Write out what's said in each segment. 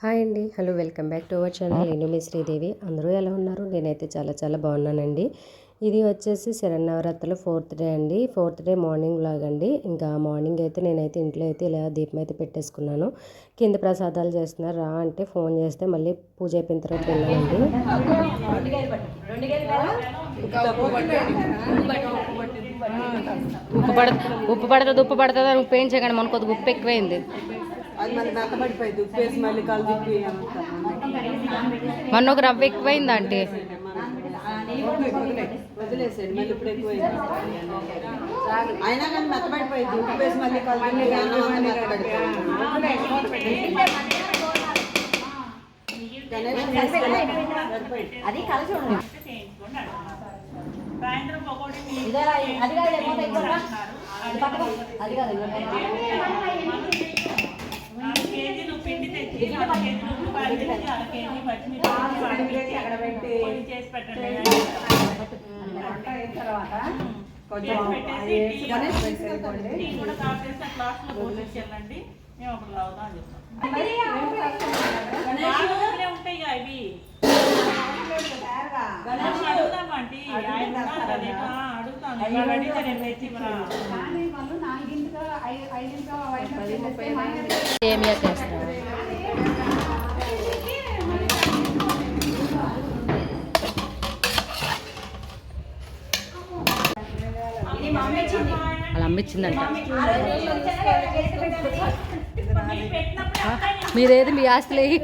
Hi అండి hello welcome back to our channel నేను మీ శ్రీదేవి అందరూ ఎలా ఉన్నారు నేనైతే చాలా చాలా బాగున్నానండి ఇది వచ్చేసి శరన్నవరాత్రులు ఫోర్త్ డే అండి ఫోర్త్ డే మార్నింగ్ వ్లాగ్ అండి ఇంకా మార్నింగ్ అయితే నేనైతే ఇంట్లో అయితే ఇలా దీపం అయితే పెట్టేసుకున్నాను కింద ప్రసాదాలు చేస్తున్నారు రా అంటే ఫోన్ చేస్తే మళ్ళీ పూజ అయిపోయిన తర్వాత వెళ్ళానండి ఉప్పు పడ ఉప్పు పడుతుంది ఉప్పు పడుతుంది అని ఉప్పు వేయించగానే మన కొద్దిగా ఉప్పు ఎక్కువైంది అది మనకి ఉప్పేసి మళ్ళీ మొన్న ఒక రవ్వ ఎక్కువైంది అంటే వదిలేసేయండి మళ్ళీ ఇప్పుడు ఎక్కువైంది. అయినా కానీ మెత్తబడిపోయింది ఉప్పేసి మళ్ళీ. అది కలిసి అది కాదు అది పట్టుకో. కాదు కేజీలు పిండి తెచ్చి నాలుగు కేజీలు ఉల్లిపాయలు తెచ్చి అర కేజీ పచ్చిమిరపకాయలు అక్కడ పెట్టి చేసి పెట్టండి. వంట అయిన తర్వాత కొంచెం పెట్టేసి వేసి గణేష్ తీసుకెళ్ళిపోండి. టీ కూడా కావాల్సిన క్లాస్లో పోసేసేయాలండి మేము అప్పుడు లావుదాం అని చెప్తాం. ఉంటాయి ఆయన ఇక, అడుగుతాను. తెచ్చి? సేమియా చేస్తాం అలా అమ్మిచ్చిందంట మీరేది మీ ఆస్తులు వేయి.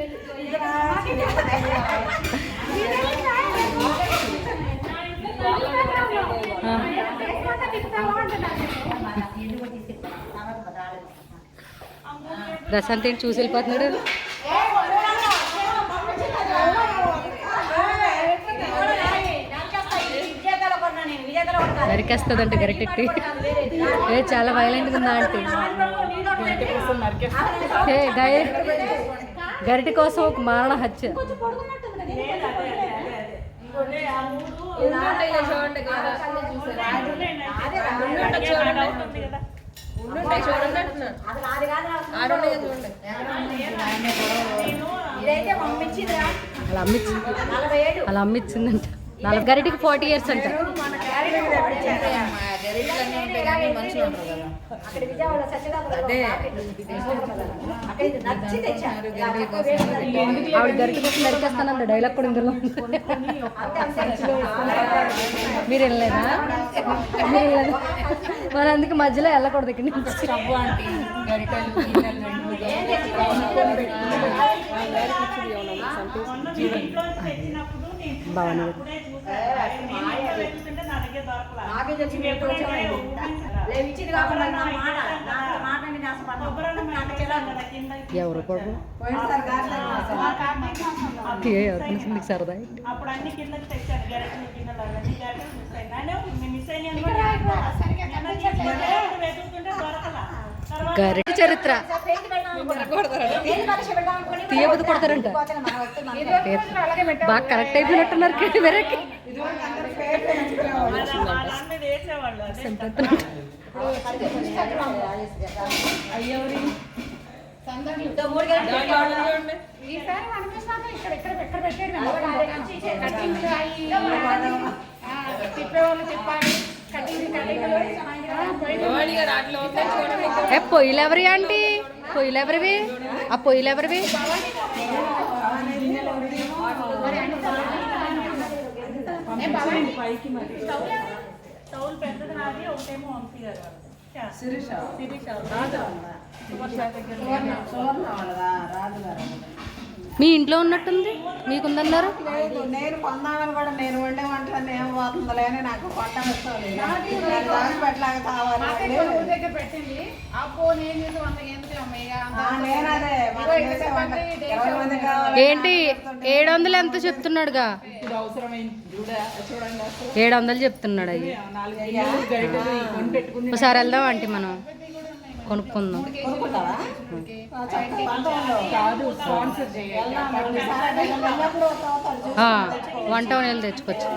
ఆ. ప్రశాంత్ ఏంటి చూసి వెళ్ళిపోతున్నాడు? నరికేస్తుందంట గరిటెట్టి ఏ చాలా వైలెంట్గా ఉందా అంటే ఏ గయ గరిటి కోసం ఒక మారణ హత్య. చూడండి అలా అమ్మిచ్చింది. నలభై ఏడు. అలా అమ్మిచ్చిందంట. నలభై గరిటికి ఫార్టీ ఇయర్స్ అంట. అక్కడ విజయవాడ సత్యనారాయణ అక్కడ ఇది నచ్చి తెచ్చాను ఆవిడ గరిటి కోసం నరికేస్తానంట డైలాగ్ కూడా ఇందులో. ఉంది. అంతే అంతే. మీరు వెళ్ళలేదా? మీరు వెళ్ళలేదా? మరి అందుకే మధ్యలో వెళ్ళకూడదు ఇక్కడ నుంచి. ఏం తెచ్చింది? మొన్న మీ ఇంట్లో తెచ్చినప్పుడు నేను బాగుంది అప్పుడే చూసాను. నేను ఇంట్లో పెట్టుకుంటే నా దగ్గర దొరకలా. నాకే తెచ్చి ఇవి ఎప్పుడైతే ఊహించారా? లేవు ఇచ్చింది కాకుండా నా మాట నా మాట మీద ఆశపడ్డా కొబ్బరి నాకు చిరాకు కదా కింద. ఎవరు కొడుకు మీకు సరదా గెరట్లు మిస్ అయినా గరిట చరిత్ర. పెయింట్ కొడతారంట. బాగా కరెక్ట్ అయిపోయినట్టున్నారు కేటీ వెరకి ఈసారి వాళ్ళ ఏ పొయ్యిలు ఎవరి ఆంటీ పొయ్యిలు ఎవరివి ఆ పొయ్యిలు ఎవరివి శిరీష. గారు మీ ఇంట్లో ఉన్నట్టుంది? మీకుందన్నారు? లేదు, నేను కొందామని కూడా నేను వండే వంటలన్నీ ఏం పోతుందిలే అని నాకు కొట్ట పెట్టలాగా కావాలి నేను అదే చేసే వంట ఇరవై మంది కావాలి ఏంటి ఏడు వందలు ఎంత చెప్తున్నాడుగా? ఏడు వందలు చెప్తున్నాడు అయ్యి. ఒకసారి వెళ్దాం ఆంటీ మనం. కొనుక్కుందాం వన్ టౌన్ వెళ్ళి తెచ్చుకోవచ్చు.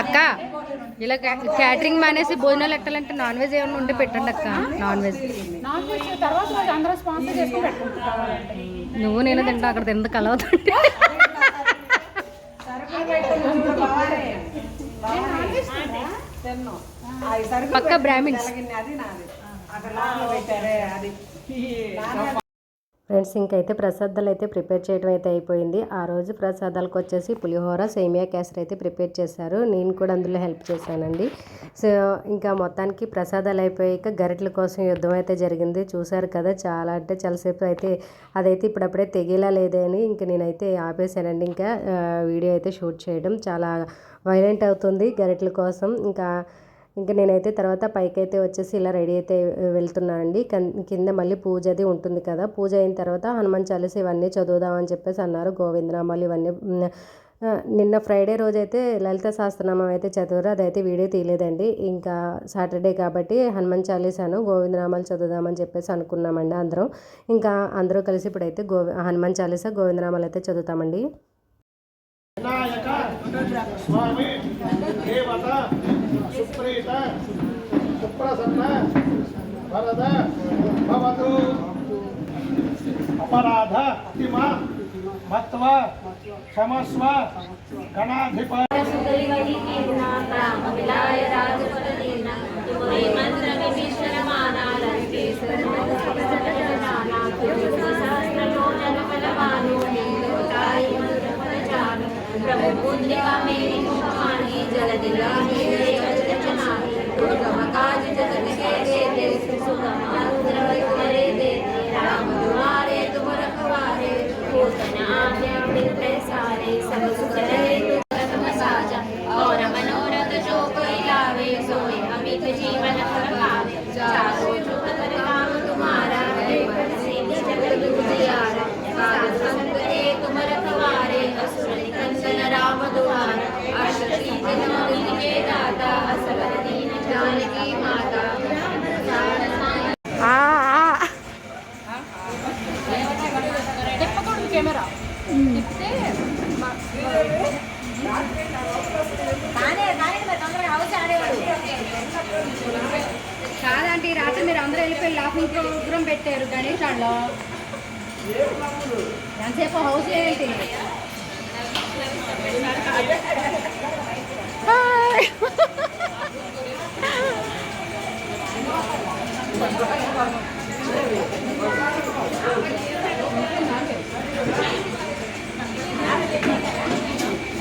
అక్క ఇలా క్యా- క్యాటరింగ్ మానేసి భోజనాలు ఎట్టాలంటే నాన్ వెజ్ ఏమైనా ఉంటే పెట్టండి అక్క నాన్ వెజ్ నాన్ వెజ్ తర్వాత అందరూ స్పాన్సర్ చేసుకుని పెట్టుకుంటారు నువ్వు నేను తింటా అక్కడ తింద కలవుతుంటే పక్క బ్రాహ్మిన్స్. అది ఫ్రెండ్స్ ఇంకైతే ప్రసాదాలు అయితే ప్రిపేర్ చేయడం అయితే అయిపోయింది. ఆ రోజు ప్రసాదాలకు వచ్చేసి పులిహోర సేమియా కేసరి అయితే ప్రిపేర్ చేశారు. నేను కూడా అందులో హెల్ప్ చేశానండి. సో ఇంకా మొత్తానికి ప్రసాదాలు అయిపోయాక గరిటెల కోసం యుద్ధం అయితే జరిగింది. చూశారు కదా చాలా అంటే చాలాసేపు అయితే అదైతే ఇప్పుడప్పుడే తెగేలా లేదే అని ఇంక నేనైతే ఆపేసానండి ఇంకా వీడియో అయితే షూట్ చేయడం చాలా వైలెంట్ అవుతుంది గరిటల కోసం. ఇంకా ఇంకా నేనైతే తర్వాత పైకైతే వచ్చేసి ఇలా రెడీ అయితే వెళ్తున్నానండి కింద మళ్ళీ పూజ అది ఉంటుంది కదా. పూజ అయిన తర్వాత హనుమాన్ చాలీస ఇవన్నీ చదువుదామని చెప్పేసి అన్నారు. గోవిందనామాలు ఇవన్నీ నిన్న ఫ్రైడే రోజు అయితే లలిత సహస్రనామం అయితే చదివారు. అదైతే వీడియో తీయలేదండి. ఇంకా సాటర్డే కాబట్టి హనుమాన్ చాలీసాను గోవిందనామాలు చదువుదామని చెప్పేసి అనుకున్నామండి అందరం. ఇంకా అందరూ కలిసి ఇప్పుడైతే గోవి హనుమాన్ చాలీసా గోవిందనామాలు అయితే చదువుతామండి. వినాయక స్వామి भवतु। अपराध प्रतिमा मत्व क्षमस्व गणाधिप सुग्रीवही नाम विलाय राज కాదంటే రాత్రి మీరు అందరూ వెళ్ళిపోయి లాఫింగ్ ప్రోగ్రామ్ పెట్టారు గణేష్ ఆడలో ఎంతసేపు హౌస్ ఏంటి?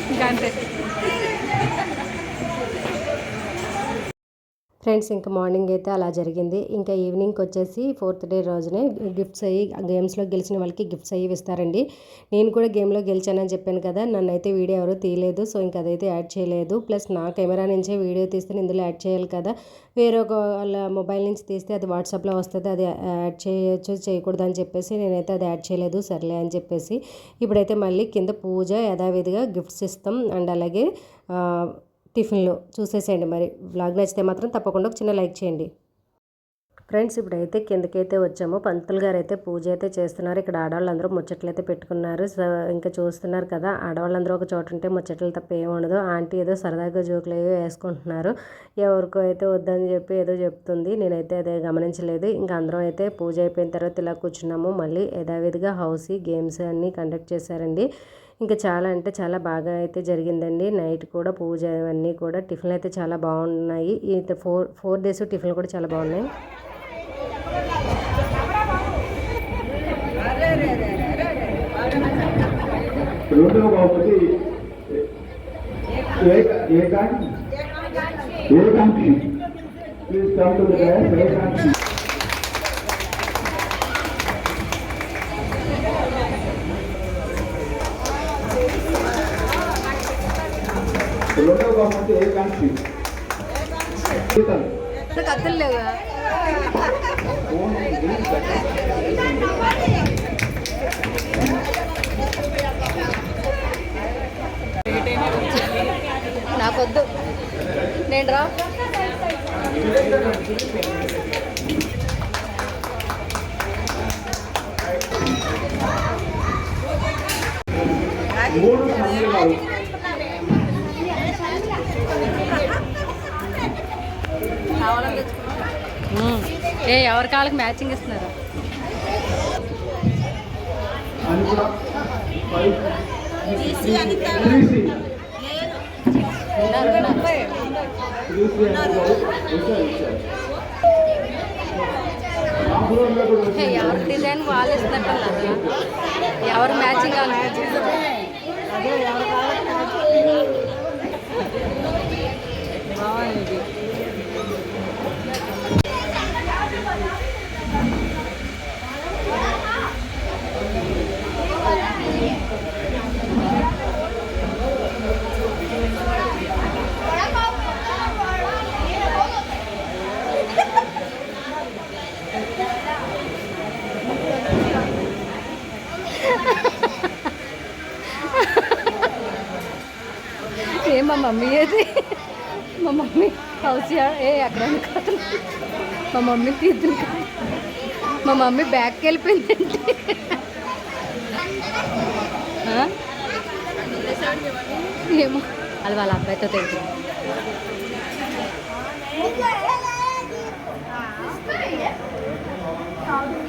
ఇంకా ఫ్రెండ్స్ ఇంకా మార్నింగ్ అయితే అలా జరిగింది. ఇంకా ఈవినింగ్కి వచ్చేసి ఫోర్త్ డే రోజునే గిఫ్ట్స్ అయ్యి గేమ్స్లో గెలిచిన వాళ్ళకి గిఫ్ట్స్ అయ్యి ఇస్తారండి. నేను కూడా గేమ్లో గెలిచానని చెప్పాను కదా నన్ను అయితే వీడియో ఎవరు తీయలేదు సో ఇంకా అదైతే యాడ్ చేయలేదు. ప్లస్ నా కెమెరా నుంచే వీడియో తీస్తే ఇందులో యాడ్ చేయాలి కదా. వేరే ఒక వాళ్ళ మొబైల్ నుంచి తీస్తే అది వాట్సాప్లో వస్తుంది అది యాడ్ చేయొచ్చు చేయకూడదు అని చెప్పేసి నేనైతే అది యాడ్ చేయలేదు సర్లే అని చెప్పేసి. ఇప్పుడైతే మళ్ళీ కింద పూజ యథావిధిగా గిఫ్ట్స్ ఇస్తాం. అండ్ అలాగే టిఫిన్లో చూసేసేయండి మరి. వ్లాగ్ నచ్చితే మాత్రం తప్పకుండా ఒక చిన్న లైక్ చేయండి. ఫ్రెండ్స్ ఇప్పుడైతే కిందకైతే వచ్చాము. పంతులు గారు అయితే పూజ అయితే చేస్తున్నారు. ఇక్కడ ఆడవాళ్ళందరూ ముచ్చట్లు అయితే పెట్టుకున్నారు. సో ఇంకా చూస్తున్నారు కదా ఆడవాళ్ళందరూ ఒక చోట ఉంటే ముచ్చట్లు తప్ప ఏమి ఉండదు. ఆంటీ ఏదో సరదాగా జోకులు ఏవో వేసుకుంటున్నారు. ఎవరికో అయితే వద్దని చెప్పి ఏదో చెప్తుంది. నేనైతే అదే గమనించలేదు. ఇంకా అందరం అయితే పూజ అయిపోయిన తర్వాత ఇలా కూర్చున్నాము. మళ్ళీ యథావిధిగా హౌసీ గేమ్స్ అన్నీ కండక్ట్ చేశారండి. ఇంకా చాలా అంటే చాలా బాగా అయితే జరిగిందండి. నైట్ కూడా పూజ అవన్నీ కూడా టిఫిన్లు అయితే చాలా బాగున్నాయి. ఈ ఫోర్ ఫోర్ డేస్ టిఫిన్లు కూడా చాలా బాగున్నాయి. Ekankshi Ekankshi please come to the Ekankshi రెండో బహుమతి ఏకాంక్షి సీతల్ కత్తులు లేవు ఫోన్ ఉంది, నాకొద్దు. నేను రా మూడు ఏ ఎవరి కాళ్ళకి మ్యాచింగ్ ఇస్తున్నారు. ఎవరి డిజైన్ వాళ్ళు ఇస్తున్నట్టు ఎవరు మ్యాచింగ్ బాగుంది. మమ్మీ అది మా మమ్మీ హౌస్ ఏ అక్కడ కాదు. మా మమ్మీ తీద్దు మా మమ్మీ బ్యాగ్కి వెళ్ళిపోయిందండి. ఏమో. అది వాళ్ళ అబ్బాయితో తెలుసు Thank.